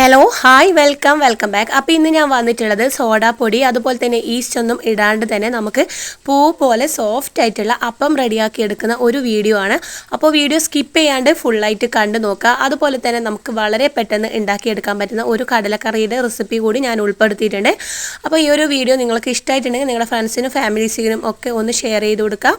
Hello hi welcome welcome back അപ്പോൾ ഇന്ന് ഞാൻ വന്നിട്ടുള്ളത് സോഡാ പൊടി അതുപോലെ തന്നെ ഈസ്റ്റ് ഒന്നും ഇടാണ്ട് തന്നെ നമുക്ക് പൂ പോലെ സോഫ്റ്റ് ആയിട്ടുള്ള അപ്പം റെഡിയാക്കി എടുക്കുന്ന ഒരു വീഡിയോ ആണ്. അപ്പോൾ വീഡിയോ സ്കിപ്പ് ചെയ്യാണ്ട് ഫുള്ളായിട്ട് കണ്ടു നോക്കുക. അതുപോലെ തന്നെ നമുക്ക് വളരെ പെട്ടെന്ന് ഉണ്ടാക്കിയെടുക്കാൻ പറ്റുന്ന ഒരു കടലക്കറിയുടെ റെസിപ്പി കൂടി ഞാൻ ഉൾപ്പെടുത്തിയിട്ടുണ്ട്. അപ്പോൾ ഈ ഒരു വീഡിയോ നിങ്ങൾക്ക് ഇഷ്ടമായിട്ടുണ്ടെങ്കിൽ നിങ്ങളുടെ ഫ്രണ്ട്സിനും ഫാമിലീസിനും ഒക്കെ ഒന്ന് ഷെയർ ചെയ്ത് കൊടുക്കുക.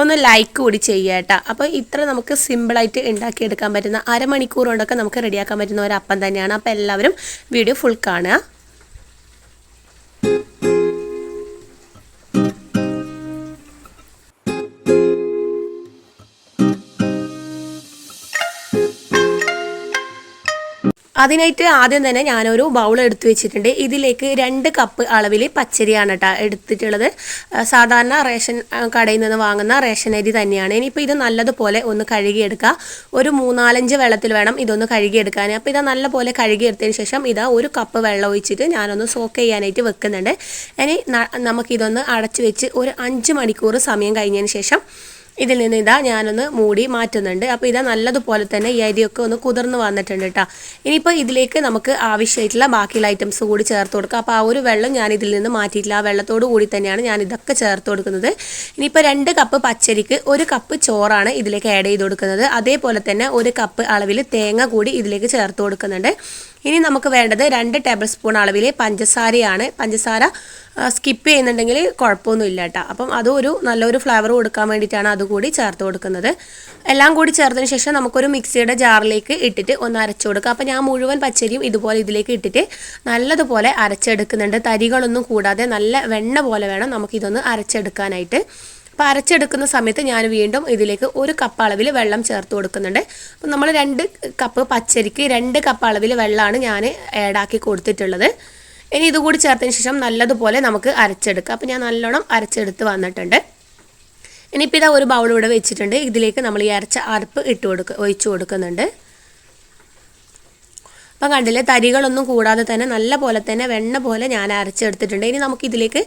ഒന്ന് ലൈക്ക് കൂടി ചെയ്യുക കേട്ടോ അപ്പോൾ ഇത്ര നമുക്ക് സിമ്പിളായിട്ട് ഉണ്ടാക്കിയെടുക്കാൻ പറ്റുന്ന അരമണിക്കൂർ കൊണ്ടൊക്കെ നമുക്ക് റെഡിയാക്കാൻ പറ്റുന്ന ഒരു അപ്പം തന്നെയാണ്. അപ്പോൾ എല്ലാവരും വീഡിയോ ഫുൾ കാണുക. അതിനായിട്ട് ആദ്യം തന്നെ ഞാനൊരു ബൗൾ എടുത്തു വെച്ചിട്ടുണ്ട്. ഇതിലേക്ക് രണ്ട് കപ്പ് അളവിൽ പച്ചരിയാണ് കേട്ടോ എടുത്തിട്ടുള്ളത്. സാധാരണ റേഷൻ കടയിൽ നിന്ന് വാങ്ങുന്ന റേഷൻ അരി തന്നെയാണ്. ഇനിയിപ്പോൾ ഇത് നല്ലതുപോലെ ഒന്ന് കഴുകിയെടുക്കുക ഒരു മൂന്നാലഞ്ച് വെള്ളത്തിൽ വേണം ഇതൊന്ന് കഴുകിയെടുക്കാൻ. അപ്പോൾ ഇത് നല്ലപോലെ കഴുകിയെടുത്തതിന് ശേഷം ഇതാ ഒരു കപ്പ് വെള്ളം ഒഴിച്ചിട്ട് ഞാനൊന്ന് സോക്ക് ചെയ്യാനായിട്ട് വെക്കുന്നുണ്ട്. ഇനി നമുക്കിതൊന്ന് അടച്ചു വെച്ച് ഒരു അഞ്ച് മണിക്കൂർ സമയം കഴിഞ്ഞതിന് ശേഷം ഇതിൽ നിന്ന് ഇതാ ഞാനൊന്ന് മൂടി മാറ്റുന്നുണ്ട്. അപ്പോൾ ഇതാ നല്ലതുപോലെ തന്നെ ഈ അരിയൊക്കെ ഒന്ന് കുതിർന്ന് വന്നിട്ടുണ്ട് കേട്ടോ ഇനിയിപ്പോൾ ഇതിലേക്ക് നമുക്ക് ആവശ്യമായിട്ടുള്ള ബാക്കിയുള്ള ഐറ്റംസ് കൂടി ചേർത്ത് കൊടുക്കുക അപ്പോൾ ആ ഒരു വെള്ളം ഞാൻ ഇതിൽ നിന്ന് മാറ്റിയിട്ടില്ല. ആ വെള്ളത്തോട് കൂടി തന്നെയാണ് ഞാൻ ഇതൊക്കെ ചേർത്ത് കൊടുക്കുന്നത്. ഇനിയിപ്പോൾ രണ്ട് കപ്പ് പച്ചരിക്ക് ഒരു കപ്പ് ചോറാണ് ഇതിലേക്ക് ആഡ് ചെയ്ത് കൊടുക്കുന്നത്. അതേപോലെ തന്നെ ഒരു കപ്പ് അളവിൽ തേങ്ങ കൂടി ഇതിലേക്ക് ചേർത്ത് കൊടുക്കുന്നുണ്ട്. ഇനി നമുക്ക് വേണ്ടത് രണ്ട് ടേബിൾ സ്പൂൺ അളവിൽ പഞ്ചസാരയാണ്. പഞ്ചസാര സ്കിപ്പ് ചെയ്യുന്നുണ്ടെങ്കിൽ കുഴപ്പമൊന്നുമില്ല കേട്ടോ അപ്പം അതൊരു നല്ലൊരു ഫ്ലേവർ കൊടുക്കാൻ വേണ്ടിയിട്ടാണ് അതുകൂടി ചേർത്ത് കൊടുക്കുന്നത്. എല്ലാം കൂടി ചേർത്തതിന് ശേഷം നമുക്കൊരു മിക്സിയുടെ ജാറിലേക്ക് ഇട്ടിട്ട് ഒന്ന് അരച്ചു കൊടുക്കുക അപ്പം ഞാൻ മുഴുവൻ പച്ചരിയും ഇതുപോലെ ഇതിലേക്ക് ഇട്ടിട്ട് നല്ലതുപോലെ അരച്ചെടുക്കുന്നുണ്ട്. തരികളൊന്നും കൂടാതെ നല്ല വെണ്ണ പോലെ വേണം നമുക്കിതൊന്ന് അരച്ചെടുക്കാനായിട്ട്. അപ്പോൾ അരച്ചെടുക്കുന്ന സമയത്ത് ഞാൻ വീണ്ടും ഇതിലേക്ക് ഒരു കപ്പ് അളവിൽ വെള്ളം ചേർത്ത് കൊടുക്കുന്നുണ്ട്. അപ്പോൾ നമ്മൾ രണ്ട് കപ്പ് പച്ചരിക്ക് രണ്ട് കപ്പ് അളവിൽ വെള്ളമാണ് ഞാൻ ആഡാക്കി കൊടുത്തിട്ടുള്ളത്. ഇനി ഇതുകൂടി ചേർത്തതിന് ശേഷം നല്ലതുപോലെ നമുക്ക് അരച്ചെടുക്കാം. അപ്പോൾ ഞാൻ നല്ലോണം അരച്ചെടുത്ത് വന്നിട്ടുണ്ട്. ഇനിയിപ്പോൾ ഇതാ ഒരു ബൗൾ ഇവിടെ വെച്ചിട്ടുണ്ട്. ഇതിലേക്ക് നമ്മൾ ഈ അരച്ച അരപ്പ് ഇട്ട് കൊടുക്കുക ഒഴിച്ചു കൊടുക്കുന്നുണ്ട്. അപ്പം കണ്ടില്ലേ തരികളൊന്നും കൂടാതെ തന്നെ നല്ല പോലെ തന്നെ വെണ്ണ പോലെ ഞാൻ അരച്ചെടുത്തിട്ടുണ്ട്. ഇനി നമുക്ക് ഇതിലേക്ക്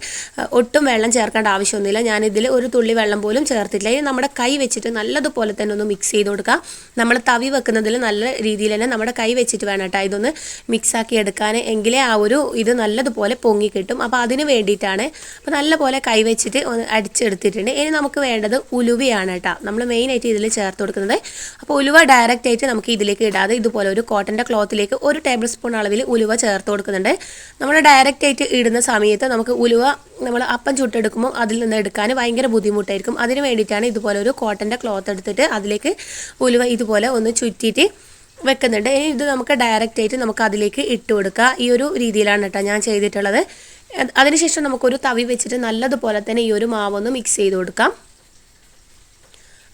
ഒട്ടും വെള്ളം ചേർക്കേണ്ട ആവശ്യമൊന്നുമില്ല. ഞാൻ ഇതിൽ ഒരു തുള്ളി വെള്ളം പോലും ചേർത്തിട്ടില്ല. ഇനി നമ്മുടെ കൈ വെച്ചിട്ട് നല്ലതുപോലെ തന്നെ ഒന്ന് മിക്സ് ചെയ്ത് കൊടുക്കുക നമ്മൾ തവി വെക്കുന്നതിൽ നല്ല രീതിയിൽ തന്നെ നമ്മുടെ കൈ വെച്ചിട്ട് വേണം കേട്ടോ ഇതൊന്ന് മിക്സാക്കി എടുക്കാൻ എങ്കിലേ ആ ഒരു ഇത് നല്ലതുപോലെ പൊങ്ങി കിട്ടും. അപ്പോൾ അതിന് വേണ്ടിയിട്ടാണ് അപ്പോൾ നല്ലപോലെ കൈ വെച്ചിട്ട് ഒന്ന് അടിച്ചെടുത്തിട്ടുണ്ട്. ഇനി നമുക്ക് വേണ്ടത് ഉലുവയാണ് കേട്ടോ. നമ്മൾ മെയിനായിട്ട് ഇതിൽ ചേർത്ത് കൊടുക്കുന്നത്. അപ്പോൾ ഉലുവ ഡയറക്റ്റ് ആയിട്ട് നമുക്ക് ഇതിലേക്ക് ഇടാതെ ഇതുപോലെ ഒരു കോട്ടന്റെ ക്ലോത്തിലേക്ക് ഒരു ടേബിൾ സ്പൂൺ അളവിൽ ഉലുവ ചേർത്ത് കൊടുക്കുന്നുണ്ട്. നമ്മൾ ഡയറക്റ്റ് ആയിട്ട് ഇടുന്ന സമയത്ത് നമുക്ക് ഉലുവ നമ്മൾ അപ്പം ചുട്ടെടുക്കുമ്പോൾ അതിൽ നിന്ന് എടുക്കാൻ ഭയങ്കര ബുദ്ധിമുട്ടായിരിക്കും. അതിന് വേണ്ടിയിട്ടാണ് ഇതുപോലെ ഒരു കോട്ടന്റെ ക്ലോത്ത് എടുത്തിട്ട് അതിലേക്ക് ഉലുവ ഇതുപോലെ ഒന്ന് ചുറ്റിയിട്ട് വെക്കുന്നുണ്ട്. ഇനി ഇത് നമുക്ക് ഡയറക്റ്റ് ആയിട്ട് നമുക്ക് അതിലേക്ക് ഇട്ട് കൊടുക്കുക ഈ ഒരു രീതിയിലാണ് കേട്ടോ ഞാൻ ചെയ്തിട്ടുള്ളത്. അത് അതിനുശേഷം നമുക്കൊരു തവി വെച്ചിട്ട് നല്ലതുപോലെ തന്നെ ഈ ഒരു മാവൊന്ന് മിക്സ് ചെയ്ത് കൊടുക്കാം.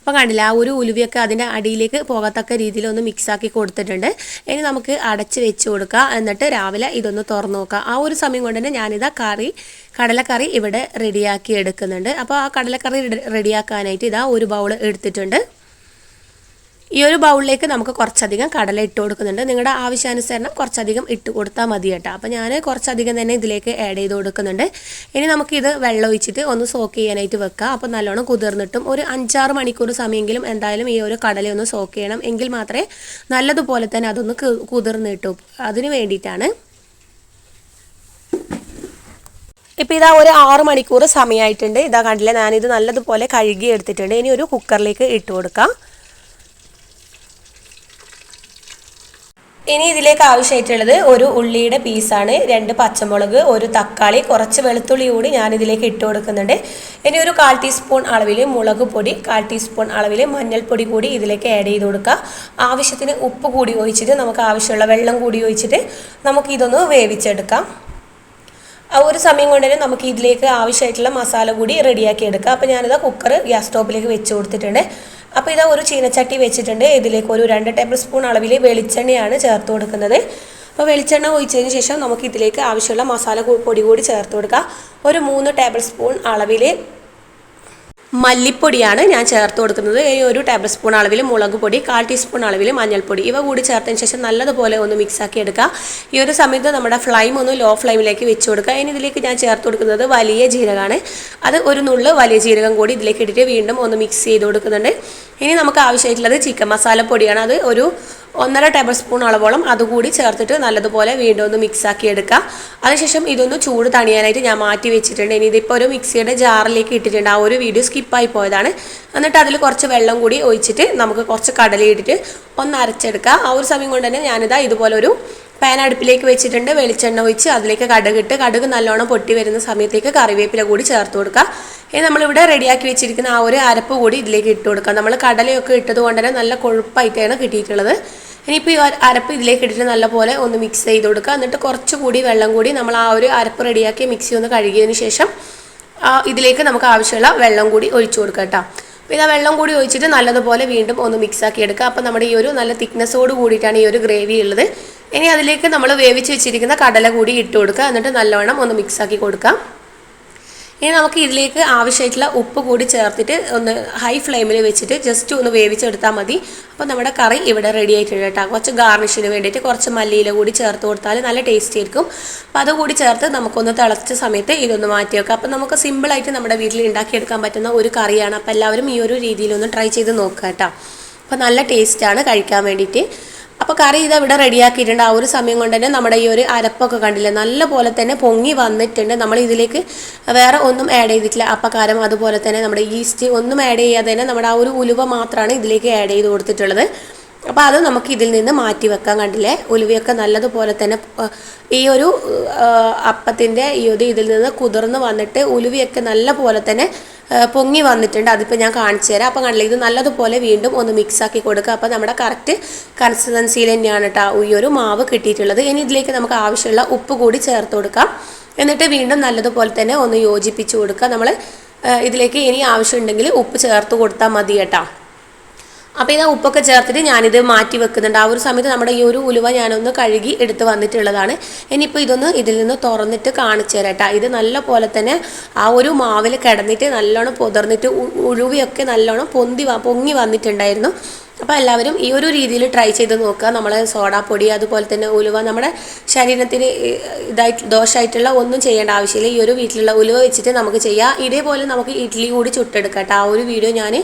അപ്പം കണ്ടില്ല ആ ഒരു ഉലുവിയൊക്കെ അതിന്റെ അടിയിലേക്ക് പോകത്തക്ക രീതിയിൽ ഒന്ന് മിക്സാക്കി കൊടുത്തിട്ടുണ്ട്. ഇനി നമുക്ക് അടച്ച് വെച്ച് കൊടുക്കുക എന്നിട്ട് രാവിലെ ഇതൊന്ന് തുറന്നു നോക്കുക ആ ഒരു സമയം കൊണ്ട് തന്നെ ഞാനിതാ കറി കടലക്കറി ഇവിടെ റെഡിയാക്കി എടുക്കുന്നുണ്ട്. അപ്പോൾ ആ കടലക്കറി റെഡിയാക്കാനായിട്ട് ഇതാ ഒരു ബൗൾ എടുത്തിട്ടുണ്ട്. ഈ ഒരു ബൗളിലേക്ക് നമുക്ക് കുറച്ചധികം കടല ഇട്ട് കൊടുക്കുന്നുണ്ട്. നിങ്ങളുടെ ആവശ്യാനുസരണം കുറച്ചധികം ഇട്ട് കൊടുത്താൽ മതി കേട്ടോ. അപ്പോൾ ഞാൻ കുറച്ചധികം തന്നെ ഇതിലേക്ക് ആഡ് ചെയ്ത് കൊടുക്കുന്നുണ്ട്. ഇനി നമുക്കിത് വെള്ളം ഒഴിച്ചിട്ട് ഒന്ന് സോക്ക് ചെയ്യാനായിട്ട് വെക്കുക അപ്പോൾ നല്ലോണം കുതിർന്നിട്ടും ഒരു അഞ്ചാറ് മണിക്കൂർ സമയമെങ്കിലും എന്തായാലും ഈ ഒരു കടലയൊന്ന് സോക്ക് ചെയ്യണം. എങ്കിൽ മാത്രമേ നല്ലതുപോലെ തന്നെ അതൊന്ന് കുതിർന്ന് കിട്ടും അതിന് വേണ്ടിയിട്ടാണ്. ഇപ്പോൾ ഇതാ ഒരു ആറ് മണിക്കൂർ സമയമായിട്ടുണ്ട് ഇതാ കണ്ടില്ലേ ഞാനിത് നല്ലതുപോലെ കഴുകി എടുത്തിട്ടുണ്ട് ഇനി ഒരു കുക്കറിലേക്ക് ഇട്ട് കൊടുക്കാം. ഇനി ഇതിലേക്ക് ആവശ്യമായിട്ടുള്ളത് ഒരു ഉള്ളിയുടെ പീസാണ് രണ്ട് പച്ചമുളക് ഒരു തക്കാളി കുറച്ച് വെളുത്തുള്ളി കൂടി ഞാൻ ഇതിലേക്ക് ഇട്ട് കൊടുക്കുന്നുണ്ട്. ഇനി ഒരു കാൽ ടീസ്പൂൺ അളവിൽ മുളക് പൊടി കാൽ ടീസ്പൂൺ അളവിൽ മഞ്ഞൾപ്പൊടി കൂടി ഇതിലേക്ക് ആഡ് ചെയ്ത് കൊടുക്കുക. ആവശ്യത്തിന് ഉപ്പ് കൂടി ഒഴിച്ചിട്ട് നമുക്ക് ആവശ്യമുള്ള വെള്ളം കൂടി ഒഴിച്ചിട്ട് നമുക്ക് ഇതൊന്ന് വേവിച്ചെടുക്കാം. ആ ഒരു സമയം കൊണ്ട് തന്നെ നമുക്ക് ഇതിലേക്ക് ആവശ്യമായിട്ടുള്ള മസാല കൂടി റെഡിയാക്കി എടുക്കാം. അപ്പോൾ ഞാനിത് കുക്കർ ഗ്യാസ് സ്റ്റോപ്പിലേക്ക് വെച്ച് കൊടുത്തിട്ടുണ്ട്. അപ്പോൾ ഇതാ ഒരു ചീനച്ചട്ടി വെച്ചിട്ടുണ്ട്. ഇതിലേക്ക് ഒരു രണ്ട് ടേബിൾ സ്പൂൺ അളവിൽ വെളിച്ചെണ്ണയാണ് ചേർത്ത് കൊടുക്കുന്നത്. അപ്പോൾ വെളിച്ചെണ്ണ ഒഴിച്ചതിന് ശേഷം നമുക്ക് ഇതിലേക്ക് ആവശ്യമുള്ള മസാല പൊടി കൂടി ചേർത്ത് കൊടുക്കുക ഒരു മൂന്ന് ടേബിൾ സ്പൂൺ അളവിൽ മല്ലിപ്പൊടിയാണ് ഞാൻ ചേർത്ത് കൊടുക്കുന്നത്. ഒരു ടേബിൾ സ്പൂൺ അളവിൽ മുളക് പൊടി കാൽ ടീസ്പൂൺ അളവിൽ മഞ്ഞൾപ്പൊടി. ഇവ കൂടി ചേർത്തതിന് ശേഷം നല്ലതുപോലെ ഒന്ന് മിക്സാക്കി എടുക്കുക. ഈ ഒരു സമയത്ത് നമ്മുടെ ഫ്ലൈം ഒന്ന് ലോ ഫ്ലെയിമിലേക്ക് വെച്ച് കൊടുക്കുക. ഇനി ഇതിലേക്ക് ഞാൻ ചേർത്ത് കൊടുക്കുന്നത് വലിയ ജീരകമാണ്. അത് ഒരു നുള്ള് വലിയ ജീരകം കൂടി ഇതിലേക്ക് ഇട്ടിട്ട് വീണ്ടും ഒന്ന് മിക്സ് ചെയ്ത് കൊടുക്കുന്നുണ്ട്. ഇനി നമുക്ക് ആവശ്യമായിട്ടുള്ളത് ചിക്കൻ മസാല പൊടിയാണ്. അത് ഒരു ഒന്നര ടേബിൾ സ്പൂൺ അളവോളം അതുകൂടി ചേർത്തിട്ട് നല്ലതുപോലെ വീണ്ടും ഒന്ന് മിക്സാക്കി എടുക്കുക. അതിനുശേഷം ഇതൊന്ന് ചൂട് തണിയാനായിട്ട് ഞാൻ മാറ്റി വെച്ചിട്ടുണ്ട്. ഇനി ഇതിപ്പോൾ ഒരു മിക്സിയുടെ ജാറിലേക്ക് ഇട്ടിട്ടുണ്ട്. ആ ഒരു വീഡിയോ സ്കിപ്പായി പോയതാണ്. എന്നിട്ട് അതിൽ കുറച്ച് വെള്ളം കൂടി ഒഴിച്ചിട്ട് നമുക്ക് കുറച്ച് കടല ഇട്ടിട്ട് ഒന്ന് അരച്ചെടുക്കുക ആ ഒരു സമയം കൊണ്ട് തന്നെ ഞാനിതാ ഇതുപോലെ ഒരു പാൻ അടുപ്പിലേക്ക് വെച്ചിട്ടുണ്ട്. വെളിച്ചെണ്ണ ഒഴിച്ച് അതിലേക്ക് കടുക് ഇട്ട് കടുക് നല്ലോണം പൊട്ടി വരുന്ന സമയത്തേക്ക് കറിവേപ്പില കൂടി ചേർത്ത് കൊടുക്കുക. ഇനി നമ്മളിവിടെ റെഡിയാക്കി വെച്ചിരിക്കുന്ന ആ ഒരു അരപ്പ് കൂടി ഇതിലേക്ക് ഇട്ട് കൊടുക്കാം. നമ്മൾ കടലയൊക്കെ ഇട്ടത് കൊണ്ട് തന്നെ നല്ല കൊഴുപ്പായിട്ടാണ് കിട്ടിയിട്ടുള്ളത്. ഇനിയിപ്പോൾ ഈ അരപ്പ് ഇതിലേക്ക് ഇട്ടിട്ട് നല്ലപോലെ ഒന്ന് മിക്സ് ചെയ്ത് കൊടുക്കുക എന്നിട്ട് കുറച്ചുകൂടി വെള്ളം കൂടി നമ്മൾ ആ ഒരു അരപ്പ് റെഡിയാക്കി മിക്സി ഒന്ന് കഴുകിയതിന് ശേഷം ഇതിലേക്ക് നമുക്ക് ആവശ്യമുള്ള വെള്ളം കൂടി ഒഴിച്ചു കൊടുക്കുക കേട്ടോ. അപ്പോൾ ഇതാ വെള്ളം കൂടി ഒഴിച്ചിട്ട് നല്ലതുപോലെ വീണ്ടും ഒന്ന് മിക്സ് ആക്കി എടുക്കുക അപ്പോൾ നമ്മുടെ ഈ ഒരു നല്ല തിക്നെസ്സോട് കൂടിയിട്ടാണ് ഈ ഒരു ഗ്രേവി ഉള്ളത്. ഇനി അതിലേക്ക് നമ്മൾ വേവിച്ച് വെച്ചിരിക്കുന്ന കടല കൂടി ഇട്ട് കൊടുക്കുക എന്നിട്ട് നല്ലവണ്ണം ഒന്ന് മിക്സ് ആക്കി കൊടുക്കാം. ഇനി നമുക്ക് ഇതിലേക്ക് ആവശ്യമായിട്ടുള്ള ഉപ്പ് കൂടി ചേർത്തിട്ട് ഒന്ന് ഹൈ ഫ്ലെയിമിൽ വെച്ചിട്ട് ജസ്റ്റ് ഒന്ന് വേവിച്ചെടുത്താൽ മതി. അപ്പോൾ നമ്മുടെ കറി ഇവിടെ റെഡി ആയിട്ടുണ്ട് കേട്ടോ. കുറച്ച് ഗാർണിഷിന് വേണ്ടിയിട്ട് കുറച്ച് മല്ലിയില കൂടി ചേർത്ത് കൊടുത്താൽ നല്ല ടേസ്റ്റ് ആയിരിക്കും. അപ്പോൾ അതുകൂടി ചേർത്ത് നമുക്കൊന്ന് തിളച്ച സമയത്ത് ഇതൊന്ന് മാറ്റി വെക്കാം. അപ്പോൾ നമുക്ക് സിമ്പിളായിട്ട് നമ്മുടെ വീട്ടിൽ ഉണ്ടാക്കിയെടുക്കാൻ പറ്റുന്ന ഒരു കറിയാണ്. അപ്പോൾ എല്ലാവരും ഈ ഒരു രീതിയിലൊന്ന് ട്രൈ ചെയ്ത് നോക്കുക കേട്ടോ. അപ്പോൾ നല്ല ടേസ്റ്റാണ് കഴിക്കാൻ വേണ്ടിയിട്ട്. അപ്പോൾ കറി ഇത് ഇവിടെ റെഡിയാക്കിയിട്ടുണ്ട്. ആ ഒരു സമയം കൊണ്ട് തന്നെ നമ്മുടെ ഈ ഒരു അരപ്പൊക്കെ കണ്ടില്ലേ? നല്ല പോലെ തന്നെ പൊങ്ങി വന്നിട്ടുണ്ട്. നമ്മൾ ഇതിലേക്ക് വേറെ ഒന്നും ആഡ് ചെയ്തിട്ടില്ല. അപ്പക്കാരം അതുപോലെ തന്നെ നമ്മുടെ ഈസ്റ്റ് ഒന്നും ആഡ് ചെയ്യാതെ തന്നെ നമ്മുടെ ആ ഒരു ഉലുവ മാത്രമാണ് ഇതിലേക്ക് ആഡ് ചെയ്ത് കൊടുത്തിട്ടുള്ളത്. അപ്പോൾ അത് നമുക്ക് ഇതിൽ നിന്ന് മാറ്റി വെക്കാൻ കണ്ടില്ലേ? ഉലുവയൊക്കെ നല്ലതുപോലെ തന്നെ ഈ ഒരു അപ്പത്തിന്റെ ഈ ഒരു ഇതിൽ നിന്ന് കുതിർന്ന് വന്നിട്ട് ഉലുവയൊക്കെ നല്ല പോലെ തന്നെ പൊങ്ങി വന്നിട്ടുണ്ട്. അതിപ്പോൾ ഞാൻ കാണിച്ചു തരാം. അപ്പോൾ കണ്ടില്ല ഇത് നല്ലതുപോലെ വീണ്ടും ഒന്ന് മിക്സ് ആക്കി കൊടുക്കുക. അപ്പോൾ നമ്മുടെ കറക്റ്റ് കൺസിസ്റ്റൻസിയിൽ തന്നെയാണ് കേട്ടോ ഈ ഒരു മാവ് കിട്ടിയിട്ടുള്ളത്. ഇനി ഇതിലേക്ക് നമുക്ക് ആവശ്യമുള്ള ഉപ്പ് കൂടി ചേർത്ത് കൊടുക്കാം. എന്നിട്ട് വീണ്ടും നല്ലതുപോലെ തന്നെ ഒന്ന് യോജിപ്പിച്ച് കൊടുക്കുക. നമ്മൾ ഇതിലേക്ക് ഇനി ആവശ്യമുണ്ടെങ്കിൽ ഉപ്പ് ചേർത്ത് കൊടുത്താൽ മതി കേട്ടോ. അപ്പോൾ ഇത് ഉപ്പൊക്കെ ചേർത്തിട്ട് ഞാനിത് മാറ്റി വെക്കുന്നുണ്ട്. ആ ഒരു സമയത്ത് നമ്മുടെ ഈ ഒരു ഉലുവ ഞാനൊന്ന് കഴുകി എടുത്ത് വന്നിട്ടുള്ളതാണ്. ഇനിയിപ്പോൾ ഇതൊന്ന് ഇതിൽ നിന്ന് തുറന്നിട്ട് കാണിച്ചു തരാം ഇത് നല്ല പോലെ തന്നെ ആ ഒരു മാവിൽ കിടന്നിട്ട് നല്ലോണം പൊതിർന്നിട്ട് ഉഴുവിയൊക്കെ നല്ലോണം പൊന്തി പൊങ്ങി വന്നിട്ടുണ്ടായിരുന്നു. അപ്പോൾ എല്ലാവരും ഈ ഒരു രീതിയിൽ ട്രൈ ചെയ്ത് നോക്കുക. നമ്മളെ സോഡാപ്പൊടി അതുപോലെ തന്നെ ഉലുവ നമ്മുടെ ശരീരത്തിന് ഇതായിട്ട് ദോഷമായിട്ടുള്ള ഒന്നും ചെയ്യേണ്ട ആവശ്യമില്ല. ഈ ഒരു വീട്ടിലുള്ള ഉലുവ വെച്ചിട്ട് നമുക്ക് ചെയ്യാം. ഇതേപോലെ നമുക്ക് ഇഡ്ഡലി കൂടി ചുട്ടെടുക്കാം ആ ഒരു വീഡിയോ ഞാൻ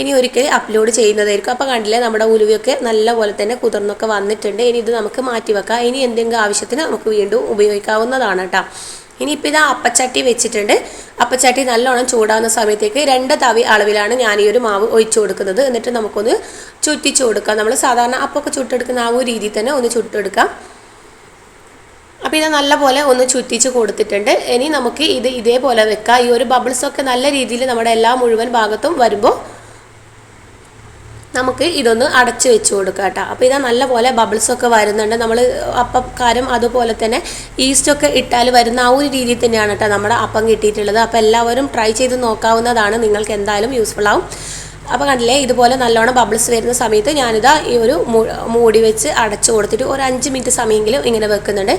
ഇനി ഒരിക്കൽ അപ്ലോഡ് ചെയ്യുന്നതായിരിക്കും. അപ്പോൾ കണ്ടില്ലേ നമ്മുടെ ഉലുവയൊക്കെ നല്ലപോലെ തന്നെ കുതിർന്നൊക്കെ വന്നിട്ടുണ്ട്. ഇനി ഇത് നമുക്ക് മാറ്റി വെക്കാം. ഇനി എന്തെങ്കിലും ആവശ്യത്തിന് നമുക്ക് വീണ്ടും ഉപയോഗിക്കാവുന്നതാണ് കേട്ടോ ഇനിയിപ്പോൾ ഇതാ അപ്പച്ചട്ടി വെച്ചിട്ടുണ്ട്. അപ്പച്ചട്ടി നല്ലോണം ചൂടാകുന്ന സമയത്തേക്ക് രണ്ട് തവി അളവിലാണ് ഞാൻ ഈ ഒരു മാവ് ഒഴിച്ചു കൊടുക്കുന്നത്. എന്നിട്ട് നമുക്കൊന്ന് ചുറ്റിച്ചു കൊടുക്കാം. നമ്മൾ സാധാരണ അപ്പൊക്കെ ചുട്ടെടുക്കുന്ന ആ ഒരു രീതിയിൽ തന്നെ ഒന്ന് ചുട്ടെടുക്കാം. അപ്പോൾ ഇത് നല്ലപോലെ ഒന്ന് ചുറ്റിച്ച് കൊടുത്തിട്ടുണ്ട്. ഇനി നമുക്ക് ഇത് ഇതേപോലെ വെക്കാം. ഈ ഒരു ബബിൾസൊക്കെ നല്ല രീതിയിൽ നമ്മുടെ എല്ലാ മുഴുവൻ ഭാഗത്തും വരുമ്പോൾ നമുക്ക് ഇതൊന്ന് അടച്ചു വെച്ച് കൊടുക്കാം കേട്ടോ. അപ്പോൾ ഇതാ നല്ലപോലെ ബബിൾസൊക്കെ വരുന്നുണ്ട്. നമ്മൾ അപ്പക്കാരം അതുപോലെ തന്നെ ഈസ്റ്റൊക്കെ ഇട്ടാൽ വരുന്ന ആ ഒരു രീതിയിൽ തന്നെയാണ് കേട്ടോ നമ്മുടെ അപ്പം കിട്ടിയിട്ടുള്ളത്. അപ്പോൾ എല്ലാവരും ട്രൈ ചെയ്ത് നോക്കാവുന്നതാണ്. നിങ്ങൾക്ക് എന്തായാലും യൂസ്ഫുൾ ആവും. അപ്പോൾ കണ്ടില്ലേ ഇതുപോലെ നല്ലോണം ബബിൾസ് വരുന്ന സമയത്ത് ഞാനിതാ ഈ ഒരു മൂടി വെച്ച് അടച്ചു കൊടുത്തിട്ട് ഒരു അഞ്ച് മിനിറ്റ് സമയമെങ്കിലും ഇങ്ങനെ വെക്കുന്നുണ്ട്.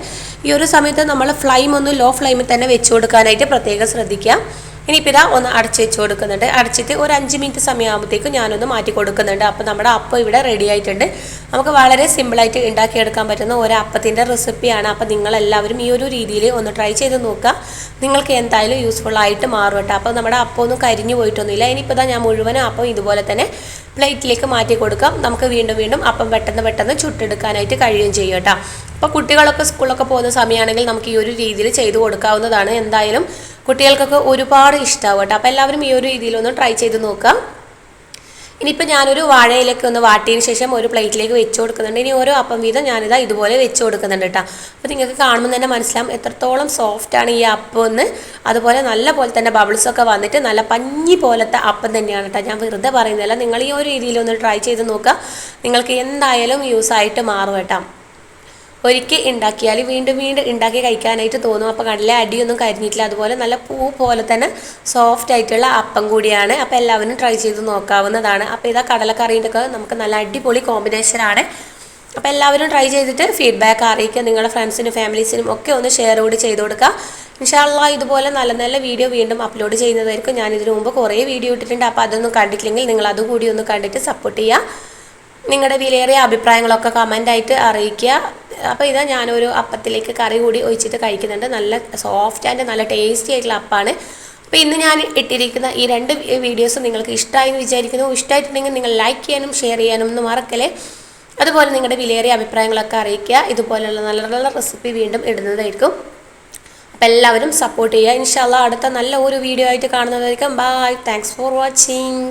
ഈ ഒരു സമയത്ത് നമ്മൾ ഫ്ലൈം ഒന്ന് ലോ ഫ്ലൈമിൽ തന്നെ വെച്ച് കൊടുക്കാനായിട്ട് പ്രത്യേകം ശ്രദ്ധിക്കുക ഇനിയിപ്പോൾ ഇതാ ഒന്ന് അടച്ച് വെച്ച് കൊടുക്കുന്നുണ്ട്. അടച്ചിട്ട് ഒരു അഞ്ച് മിനിറ്റ് സമയമാകുമ്പോഴത്തേക്കും ഞാനൊന്ന് മാറ്റി കൊടുക്കുന്നുണ്ട്. അപ്പോൾ നമ്മുടെ അപ്പം ഇവിടെ റെഡി ആയിട്ടുണ്ട്. നമുക്ക് വളരെ സിമ്പിളായിട്ട് ഉണ്ടാക്കിയെടുക്കാൻ പറ്റുന്ന ഒരു അപ്പത്തിന്റെ റെസിപ്പിയാണ് അപ്പോൾ നിങ്ങളെല്ലാവരും ഈ ഒരു രീതിയിൽ ഒന്ന് ട്രൈ ചെയ്ത് നോക്കുക. നിങ്ങൾക്ക് എന്തായാലും യൂസ്ഫുൾ ആയിട്ട് മാറും കേട്ടോ. അപ്പോൾ നമ്മുടെ അപ്പം ഒന്നും കരിഞ്ഞു പോയിട്ടൊന്നുമില്ല. ഇനിയിപ്പോൾ ഞാൻ മുഴുവനും അപ്പം ഇതുപോലെ തന്നെ പ്ലേറ്റിലേക്ക് മാറ്റി കൊടുക്കാം. നമുക്ക് വീണ്ടും വീണ്ടും അപ്പം പെട്ടെന്ന് പെട്ടെന്ന് ചുട്ടെടുക്കാനായിട്ട് കഴിയുകയും ചെയ്യും കേട്ടോ. അപ്പോൾ കുട്ടികളൊക്കെ സ്കൂളൊക്കെ പോകുന്ന സമയമാണെങ്കിൽ നമുക്ക് ഈ ഒരു രീതിയിൽ ചെയ്തു കൊടുക്കാവുന്നതാണ്. എന്തായാലും കുട്ടികൾക്കൊക്കെ ഒരുപാട് ഇഷ്ടമാവും കേട്ടോ അപ്പോൾ എല്ലാവരും ഈ ഒരു രീതിയിലൊന്ന് ട്രൈ ചെയ്ത് നോക്കാം. ഇനിയിപ്പോൾ ഞാനൊരു വാഴയിലൊക്കെ ഒന്ന് വാട്ടിയതിന് ശേഷം ഒരു പ്ലേറ്റിലേക്ക് വെച്ച് കൊടുക്കുന്നുണ്ട്. ഇനി ഓരോ അപ്പം വീതം ഞാനിതാ ഇതുപോലെ വെച്ച് കൊടുക്കുന്നുണ്ട് കേട്ടോ അപ്പോൾ നിങ്ങൾക്ക് കാണുമ്പോൾ തന്നെ മനസ്സിലാവും എത്രത്തോളം സോഫ്റ്റാണ് ഈ അപ്പം എന്ന്. അതുപോലെ നല്ല പോലെ തന്നെ ബബിൾസൊക്കെ വന്നിട്ട് നല്ല പഞ്ഞി പോലത്തെ അപ്പം തന്നെയാണ് കേട്ടോ ഞാൻ വെറുതെ പറയുന്നില്ല നിങ്ങൾ ഈ ഒരു രീതിയിലൊന്ന് ട്രൈ ചെയ്ത് നോക്കുക. നിങ്ങൾക്ക് എന്തായാലും യൂസ് ആയിട്ട് മാറും കേട്ടോ ഒരിക്കൽ ഉണ്ടാക്കിയാൽ വീണ്ടും വീണ്ടും ഉണ്ടാക്കി കഴിക്കാനായിട്ട് തോന്നും. അപ്പോൾ കടല അടിയൊന്നും കരിഞ്ഞിട്ടില്ല. അതുപോലെ നല്ല പൂ പോലെ തന്നെ സോഫ്റ്റ് ആയിട്ടുള്ള അപ്പം കൂടിയാണ്. അപ്പോൾ എല്ലാവരും ട്രൈ ചെയ്ത് നോക്കാവുന്നതാണ്. അപ്പോൾ ഇതാ കടലക്കറീന്റെ ഒക്കെ നമുക്ക് നല്ല അടിപൊളി കോമ്പിനേഷനാണ് അപ്പോൾ എല്ലാവരും ട്രൈ ചെയ്തിട്ട് ഫീഡ്ബാക്ക് അറിയിക്കുക. നിങ്ങളുടെ ഫ്രണ്ട്സിനും ഫാമിലീസിനും ഒക്കെ ഒന്ന് ഷെയർ കൂടി ചെയ്ത് കൊടുക്കുക. ഇൻഷാല്ല ഇതുപോലെ നല്ല നല്ല വീഡിയോ വീണ്ടും അപ്ലോഡ് ചെയ്യുന്നതായിരിക്കും. ഞാൻ ഇതിനു മുമ്പ് കുറേ വീഡിയോ ഇട്ടിട്ടുണ്ട്. അപ്പോൾ അതൊന്നും കണ്ടിട്ടില്ലെങ്കിൽ നിങ്ങൾ അതുകൂടി ഒന്ന് കണ്ടിട്ട് സപ്പോർട്ട് ചെയ്യുക. നിങ്ങളുടെ വിലയേറിയ അഭിപ്രായങ്ങളൊക്കെ കമന്റായിട്ട് അറിയിക്കുക. അപ്പോൾ ഇതാ ഞാനൊരു അപ്പത്തിലേക്ക് കറി കൂടി ഒഴിച്ചിട്ട് കഴിക്കുന്നുണ്ട്. നല്ല സോഫ്റ്റ് ആൻഡ് നല്ല ടേസ്റ്റി ആയിട്ടുള്ള അപ്പമാണ് അപ്പോൾ ഇന്ന് ഞാൻ ഇട്ടിരിക്കുന്ന ഈ രണ്ട് വീഡിയോസും നിങ്ങൾക്ക് ഇഷ്ടമായി എന്ന് വിചാരിക്കുന്നു. ഇഷ്ടമായിട്ടുണ്ടെങ്കിൽ നിങ്ങൾ ലൈക്ക് ചെയ്യാനും ഷെയർ ചെയ്യാനും ഒന്നും മറക്കല്ലേ? അതുപോലെ നിങ്ങളുടെ വിലയേറിയ അഭിപ്രായങ്ങളൊക്കെ അറിയിക്കുക. ഇതുപോലെയുള്ള നല്ല നല്ല റെസിപ്പി വീണ്ടും ഇടുന്നതായിരിക്കും. അപ്പോൾ എല്ലാവരും സപ്പോർട്ട് ചെയ്യുക. ഇൻഷാല്ല അടുത്ത നല്ല ഒരു വീഡിയോ ആയിട്ട് കാണുന്നതായിരിക്കും. Bye thanks for watching